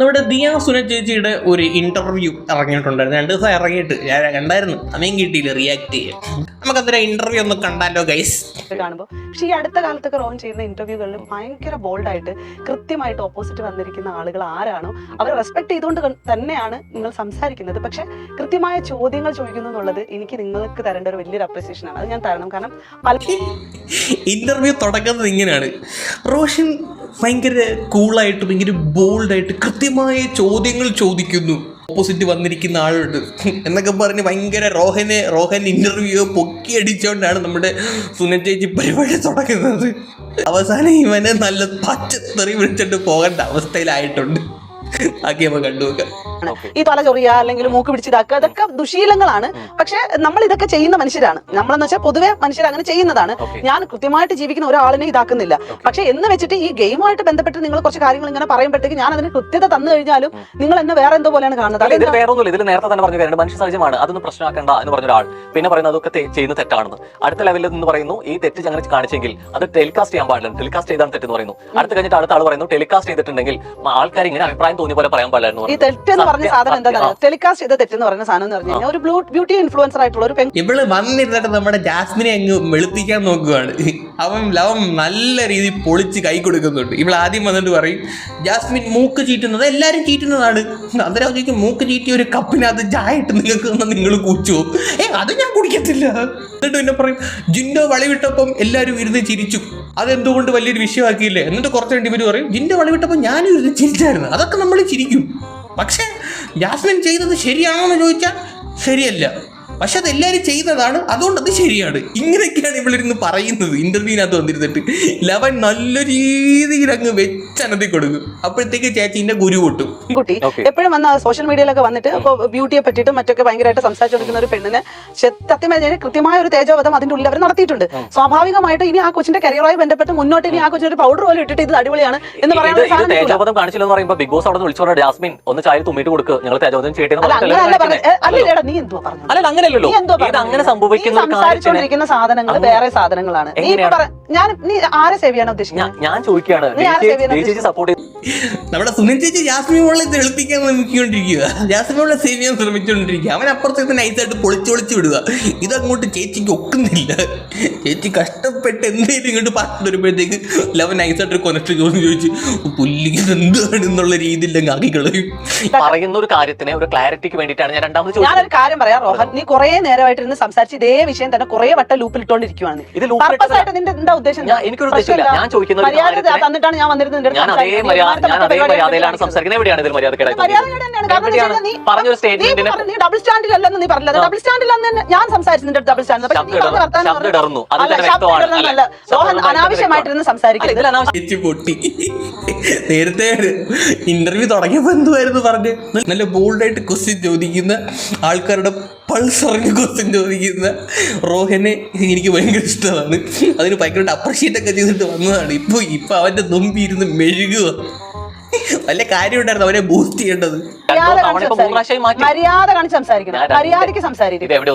നമ്മുടെ ദിയ സുന ചേച്ചിയുടെ ഒരു ഇന്റർവ്യൂ ഇറങ്ങിയിട്ടുണ്ടായിരുന്നു. രണ്ട് ദിവസം ഇറങ്ങിയിട്ട്. ഞാൻ കണ്ടായിരുന്നു. സമയം കിട്ടിയില്ല. റിയാക്ട് ചെയ്യാൻ. നമുക്ക് ഇന്റർവ്യൂ ഒന്ന് കണ്ടാലോ ഗൈസ് കാണുമ്പോൾ പക്ഷെ ഈ അടുത്ത കാലത്തൊക്കെ റോൺ ചെയ്യുന്ന ഇന്റർവ്യൂകളിൽ ഭയങ്കര ബോൾഡായിട്ട് കൃത്യമായിട്ട് ഓപ്പോസിറ്റ് വന്നിരിക്കുന്ന ആളുകൾ ആരാണോ അവരെ റെസ്പെക്ട് ചെയ്തുകൊണ്ട് തന്നെയാണ് നിങ്ങൾ സംസാരിക്കുന്നത്. പക്ഷെ കൃത്യമായ ചോദ്യങ്ങൾ ചോദിക്കുന്നു എന്നുള്ളത് എനിക്ക് നിങ്ങൾക്ക് തരേണ്ട ഒരു വലിയൊരു അപ്രിസിയേഷൻ ആണ്. അത് ഞാൻ തരണം. കാരണം പല ഇന്റർവ്യൂ തുടങ്ങുന്നത് ഇങ്ങനെയാണ്. റോഷൻ ഭയങ്കര കൂളായിട്ട് ഭയങ്കര ബോൾഡായിട്ട് കൃത്യമായ ചോദ്യങ്ങൾ ചോദിക്കുന്നു. ഓപ്പോസിറ്റ് വന്നിരിക്കുന്ന ആളുണ്ട്. എന്നൊക്കെ പറഞ്ഞ് ഭയങ്കര റോഹനെ റോഹൻ ഇന്റർവ്യൂ പൊക്കി അടിച്ചുകൊണ്ടാണ് നമ്മുടെ സുനൻ ചേച്ചി പരിപാടി തുടങ്ങുന്നത്. അവസാനം ഇവനെ നല്ല പച്ചത്തെറി വിളിച്ചിട്ട് പോകേണ്ട അവസ്ഥയിലായിട്ടുണ്ട്. ബാക്കി നമ്മൾ കണ്ടുവെക്കാം ഈ തല ചൊറിയ അല്ലെങ്കിൽ മൂക്ക് പിടിച്ചിതാക്കുക അതൊക്കെ ദുശീലങ്ങളാണ്. പക്ഷെ നമ്മൾ ഇതൊക്കെ ചെയ്യുന്ന മനുഷ്യരാണ്. നമ്മളെന്ന് വെച്ചാൽ പൊതുവെ മനുഷ്യർ അങ്ങനെ ചെയ്യുന്നതാണ്. ഞാൻ കൃത്യമായിട്ട് ജീവിക്കുന്ന ഒരാളിനെ ഇതാക്കുന്നില്ല. പക്ഷെ എന്ന് വെച്ചിട്ട് ഈ ഗെയിമുമായിട്ട് ബന്ധപ്പെട്ട് നിങ്ങൾ കുറച്ച് കാര്യങ്ങൾ ഇങ്ങനെ പറയുമ്പോഴത്തേക്ക് ഞാൻ അതിന് കൃത്യത തന്നു കഴിഞ്ഞാലും നിങ്ങൾ എന്നെ വേറെ എന്തോ പോലെയാണ് കാണുന്നത്. ഇതിൽ? വേറെ ഒന്നുമില്ല ഇതിൽ നേരത്തെ തന്നെ പറഞ്ഞു മനുഷ്യ സഹജമാണ്. അതൊന്നും പ്രശ്നമാക്കണ്ട എന്ന് പറഞ്ഞ ഒരാൾ. പിന്നെ പറയുന്നത് അതൊക്കെ ചെയ്യുന്ന തെറ്റാണെന്ന്. അടുത്ത ലെവലിൽ നിന്ന് പറയുന്നു ഈ തെറ്റ് അങ്ങനെ കാണിച്ചെങ്കിൽ അത് ടെലികാസ്റ്റ് ചെയ്യാൻ പാടില്ല. ടെലികാസ്റ്റ് ചെയ്താണ് തെറ്റെന്ന് പറയുന്നു. അടുത്ത് കഴിഞ്ഞിട്ട് അടുത്ത ആൾ പറയുന്നു ടെലികാസ്റ്റ് ചെയ്തിട്ടുണ്ടെങ്കിൽ ആൾക്കാർ ഇങ്ങനെ അഭിപ്രായം തോന്നിയ പോലെ പറയാൻ പാടില്ലായിരുന്നു ഈ തെറ്റ് എന്ന് പറഞ്ഞ സാധനം എന്താ ടെലികാസ്റ്റ് ചെയ്ത തെറ്റെന്ന് പറഞ്ഞ സാധനം എന്ന് പറഞ്ഞു ഒരു ഒരു ബ്യൂട്ടി ഇൻഫ്ലുവൻസർ ആയിട്ടുള്ള ഒരു പെൺ ഇവൾ വന്നിരുന്നിട്ട് നമ്മുടെ ജാസ്മിനെ അങ്ങ് വെളുപ്പിക്കാൻ നോക്കുകയാണ് അവൻ ലവൻ നല്ല രീതിയിൽ പൊളിച്ച് കൈ കൊടുക്കുന്നുണ്ട്. ഇവൾ ആദ്യം വന്നിട്ട് പറയും ജാസ്മിൻ മൂക്ക് ചീറ്റുന്നത് എല്ലാവരും ചീറ്റുന്നതാണ്. അന്നേരം ചോദിക്കും മൂക്ക് ചീറ്റി ഒരു കപ്പിനകത്ത് ചായ ഇട്ട് നിങ്ങൾക്ക് തന്നെ നിങ്ങൾ കുച്ചു ഏ അത് ഞാൻ കുടിക്കത്തില്ല. എന്നിട്ട് പിന്നെ പറയും ജിൻഡോ വളവിട്ടപ്പം എല്ലാവരും ഇരുന്ന് ചിരിച്ചു. അതെന്തുകൊണ്ട് വലിയൊരു വിഷയമാക്കിയില്ലേ? എന്നിട്ട് കുറച്ച് രണ്ടു ഇവർ പറയും നിന്റെ വളി വിട്ടപ്പോൾ ഞാനും ചിരിച്ചായിരുന്നു. അതൊക്കെ നമ്മൾ ചിരിക്കും. പക്ഷേ ജാസ്മിൻ ചെയ്തത് ശരിയാണോ എന്ന് ചോദിച്ചാൽ ശരിയല്ല. പക്ഷെ അത് എല്ലാവരും ചെയ്യുന്നതാണ് അതുകൊണ്ട് അത് ശരിയാണ്. ഇങ്ങനെയൊക്കെയാണ് ഇവളിരുന്ന് പറയുന്നത്. ഇന്റർവ്യൂവിനകത്ത് വന്നിരുന്നിട്ട് ലവൻ നല്ല രീതിയിൽ അങ്ങ് വെച്ചനത്തി കൊടുക്കും. അപ്പോഴത്തേക്ക് ചേച്ചിന്റെ ഗുരു പൊട്ടും. കുട്ടി എപ്പോഴും വന്ന സോഷ്യൽ മീഡിയയിലൊക്കെ വന്നിട്ട് ബ്യൂട്ടിയെ പറ്റിയിട്ട് മറ്റൊക്കെ ഭയങ്കരമായിട്ട് സംസാരിച്ചുകൊണ്ടിരിക്കുന്ന ഒരു പെണ്ണിന് സത്യം കൃത്യമായ ഒരു തേജോവധം അതിന്റെ ഉള്ളിൽ അവർ നടത്തിയിട്ടുണ്ട്. സ്വാഭാവികമായിട്ട് ഇനി ആ കൊച്ചിന്റെ കരിയറുമായി ബന്ധപ്പെട്ട് മുന്നോട്ട് ഇനി ആ കൊച്ചിന് ഒരു പൗഡർ പോലും ഇട്ടിട്ട് ഇത് അടിപൊളിയാണ് എന്ന് പറയുന്നത് പറയാൻ ഇത് കാണിച്ചില്ല കാണിച്ചില്ലെന്ന് പറയുമ്പോൾ ബിഗ് ബോസ് അവിടെ ജാസ്മിൻ ഒന്ന് ചായ തുമ്മിട്ട് കൊടുക്കുക ഞങ്ങൾ തേജോവധം ചെയ്യട്ടെ എന്ന് അല്ല പറഞ്ഞിട്ടല്ലേ അങ്ങനെയല്ലല്ലോ ഇത് അങ്ങനെ സംഭവിക്കുന്ന സാധനങ്ങൾ വേറെ സാധനങ്ങളാണ്. ഞാൻ നീ ആരെ സേവ് ചെയ്യാൻ ഉദ്ദേശിക്കുന്നത് ഞാൻ ചോദിക്കുകയാണ്. നീ ആരെ save ചെയ്യാനാ ചേച്ചി സപ്പോർട്ട് നമ്മുടെ സുനിൽ ചേച്ചി ജാസ്മിൻ മോളെ തെളിപ്പിക്കാൻ ശ്രമിച്ചുകൊണ്ടിരിക്കുക ജാസ്മിൻ മോളെ സേവ് ചെയ്യാൻ ശ്രമിച്ചുകൊണ്ടിരിക്കുക അവൻ അപ്പുറത്തേക്ക് നൈസായിട്ട് പൊളിച്ച് പൊളിച്ച് വിടുക ഇതങ്ങോട്ട് ചേച്ചിക്ക് ഒക്കുന്നില്ല. ചേച്ചി കഷ്ടപ്പെട്ട് എന്തെങ്കിലും ഇങ്ങോട്ട് പറഞ്ഞു വരുമ്പോഴത്തേക്ക് ലവൻ നൈസായിട്ട് ഒരു കൊനക്ട് ചോദിച്ചു ചോദിച്ചു പുല്ലിക്ക് എന്താണ് എന്നുള്ള രീതിയിൽ അങ്ങ് ആക്കി കളയും പറയുന്ന ഒരു കാര്യത്തിന് ഒരു ക്ലാരിറ്റിക്ക് വേണ്ടിയിട്ടാണ് ഞാൻ രണ്ടാമത് ഞാൻ ഞാനൊരു കാര്യം പറയാം റോഹൻ. നീ കുറെ നേരമായിട്ട് ഇരുന്ന് സംസാരിച്ച് ഇതേ വിഷയം തന്നെ കുറെ വട്ടം ലൂപ്പിൽ ഇട്ടോണ്ടിരിക്കുവാണ് ഇത് ലൂപ്പ് പർപ്പസ് ആയിട്ട് നിന്റെ എന്താ ഉദ്ദേശം ഞാൻ- എനിക്കൊരു ഉദ്ദേശമില്ല. ഞാൻ ചോദിക്കുന്നത് മര്യാദ തന്നിട്ടാണ് ഞാൻ വന്നിരുന്നത് ഞാൻ അതേ. മര്യാദ ഞാൻ അതേ മര്യാദയിലാണ്. സംസാരിക്കുന്നത് എവിടെയാണ് ഇതിൽ മര്യാദക്കേടായി നീ- പറഞ്ഞൊരു സ്റ്റേറ്റ്മെന്റിന് നീ ഡബിൾ സ്റ്റാൻഡിലല്ലെന്ന് നീ പറഞ്ഞത്. ഡബിൾ സ്റ്റാൻഡിലെന്ന് ഞാൻ സംസാരിച്ചു നിന്റെ ഡബിൾ സ്റ്റാൻഡ് പക്ഷേ നീ പറഞ്ഞ വർത്താനം അല്ല, ശബ്ദം റോഹൻ ശബ്ദം അനാവശ്യമായിട്ടിരുന്ന് സംസാരിക്കരുത് ഇതിൽ പൊട്ടി. നേരത്തെ ഇന്റർവ്യൂ തുടങ്ങിയപ്പോൾ എന്തുവായിരുന്നു പറഞ്ഞു? നല്ല ബോൾഡായിട്ട് ക്വസ്റ്റ്യൻ ചോദിക്കുന്ന ആൾക്കാരുടെ പൾസ് അറിഞ്ഞ് ക്വസ്റ്റ്യൻ ചോദിക്കുന്ന റോഹനെ എനിക്ക് ഭയങ്കര ഇഷ്ടമാണ്. അതിന് ഭയങ്കരമായിട്ട് അപ്രിഷിയേറ്റ് ഒക്കെ ചെയ്തിട്ട് വന്നതാണ്. ഇപ്പോൾ ഇപ്പോൾ അവന്റെ നൊമ്പി ഇരുന്ന് മെഴുകുക വല്ല കാര്യം ഉണ്ടായിരുന്നു അവനെ ബൂസ്റ്റ് ചെയ്യേണ്ടത്? മര്യാദ കാണിച്ച്. സംസാരിക്കണം. മര്യാദ കാണിച്ച് സംസാരിക്കണം ഞാൻ രണ്ട് മര്യാദയ്ക്ക് സംസാരിക്കണം എവിടെ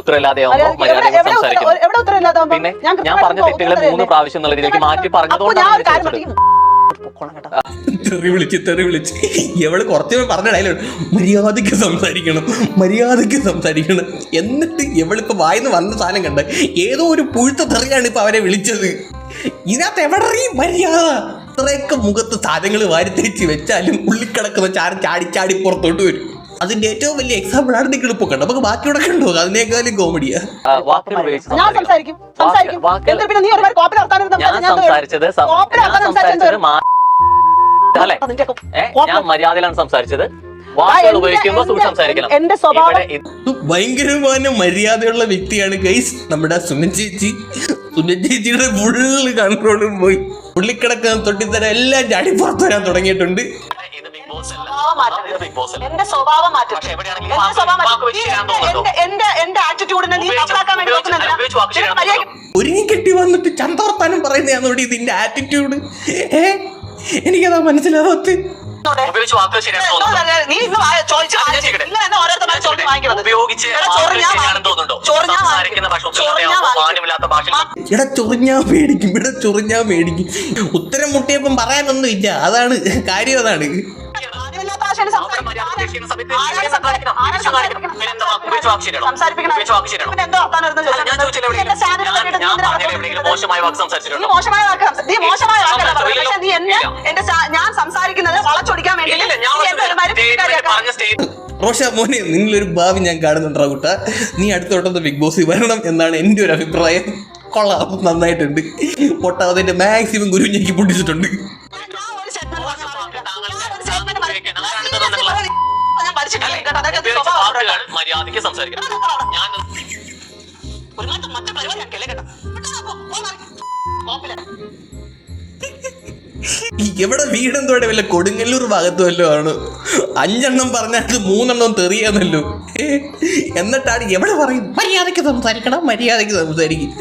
ഞാൻ ഞാൻ പറഞ്ഞ തെറ്റുകൾ മൂന്ന് പ്രാവശ്യം എന്നുള്ള രീതിയിലേക്ക് മാറ്റി പറഞ്ഞതുകൊണ്ടാണ്. തെറി വിളിച്ച് തെറി വിളിച്ച്. എവൾ കുറച്ച് പറഞ്ഞ ഡയലോഗ് മര്യാദയ്ക്ക് സംസാരിക്കണം. മര്യാദയ്ക്ക് സംസാരിക്കണം. എന്നിട്ട് എവളിപ്പോ വായിന്ന് വന്ന സാധനം കണ്ട ഏതോ ഒരു പുഴുത്ത തെറിയാണ് ഇപ്പൊ അവരെ വിളിച്ചത്. ഇതിനകത്ത് എവിടെ മര്യാദ? ഇത്രയൊക്കെ മുഖത്ത് സാധനങ്ങൾ വാരി തിരിച്ച് വെച്ചാലും ഉള്ളിക്കിടക്കുന്ന ചാരം ചാടി ചാടി പുറത്തോട്ട് വരും. അതിന്റെ ഏറ്റവും വലിയ എക്സാമ്പിൾ ആണ് നിങ്ങൾ ഇപ്പൊ കണ്ടത്. നമുക്ക് ബാക്കിയുടെ കണ്ടു. അതിനേക്കാളും കോമഡിയാ ഞാൻ സംസാരിക്കും. സംസാരിക്കും. പിന്നെ നീ ഒരുപാട് കോപ്പിൽ വർത്താനം സംസാരിച്ചത് ഞാൻ മര്യാദയിലാണ് എന്റെ സ്വഭാവം- ഭയങ്കരമായ മര്യാദയുള്ള വ്യക്തിയാണ് ഗൈസ്. നമ്മുടെ സുമൻ ചേച്ചി. സുമൻ ചേച്ചിയുടെ ഫുള്ള് കൺട്രോളും പോയി. ഉള്ളിക്കിടക്കാൻ തൊട്ടിത്തരം എല്ലാം ചാടി പുറത്തു വരാൻ തുടങ്ങിയിട്ടുണ്ട് ഇത് ബിഗ് ബോസ് അല്ല. സ്വഭാവം മാറ്റരുത്. ബിഗ് ബോസ് അല്ല. എന്റെ സ്വഭാവം മാറ്റരുത്. എന്റെ സ്വഭാവം എന്റെ-? എന്റെ- ആറ്റിറ്റ്യൂഡിനെ നീ മനസ്സിലാക്കാൻ വേണ്ടി നോക്കുന്നില്ല. ഒരുങ്ങി കെട്ടി വന്നിട്ട് ചന്തവർത്താനം പറയുന്നതാണോടി ഇതിന്റെ ആറ്റിറ്റ്യൂഡ് ഏ എനിക്കതാ മനസ്സിലാവാത്ത ഉപയോഗിച്ച് തോന്നുന്നുണ്ടോ? സംസാരിക്കുന്ന ഭാഷ മാന്യമില്ലാത്ത ഭാഷ ഇവിടെ ചൊറിഞ്ഞാ മേടിക്കും ഇവിടെ ചൊറിഞ്ഞാ മേടിക്കും. ഉത്തരം മുട്ടിയപ്പം പറയാനൊന്നും ഇല്ല. അതാണ് കാര്യം അതാണ്. എന്റെ റോഷ മോനെ നിങ്ങളൊരു ഭാവി ഞാൻ കാണുന്നുണ്ടാ കുട്ട നീ അടുത്തോട്ടൊന്ന് ബിഗ് ബോസിൽ വരണം എന്നാണ് എന്റെ ഒരു അഭിപ്രായം. കൊള്ളാം. നന്നായിട്ടുണ്ട്. പൊട്ടാതിന്റെ മാക്സിമം ഗുരുഞ്ഞേക്ക് പൊട്ടിച്ചിട്ടുണ്ട്. മര്യാദയ്ക്ക് സംസാരിക്കണം ഞാൻ ഒരു മാറ്റം പരിപാടി കേട്ടോ എവിടെ വീടെന്തോടെ വല്ല കൊടുങ്ങല്ലൂർ ഭാഗത്ത് വല്ലതും ആണ്? അഞ്ചെണ്ണം പറഞ്ഞാൽ മൂന്നെണ്ണം തെറിയാന്നല്ലോ? എന്നിട്ടാണ് എവിടെ പറയും? മര്യാദയ്ക്ക് സംസാരിക്കണം മര്യാദയ്ക്ക് സംസാരിക്കും.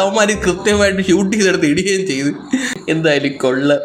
അവന്മാര് കൃത്യമായിട്ട് ഷൂട്ട് ചെയ്തെടുത്ത് ഇടുകയും ചെയ്ത്. എന്തായാലും കൊള്ള.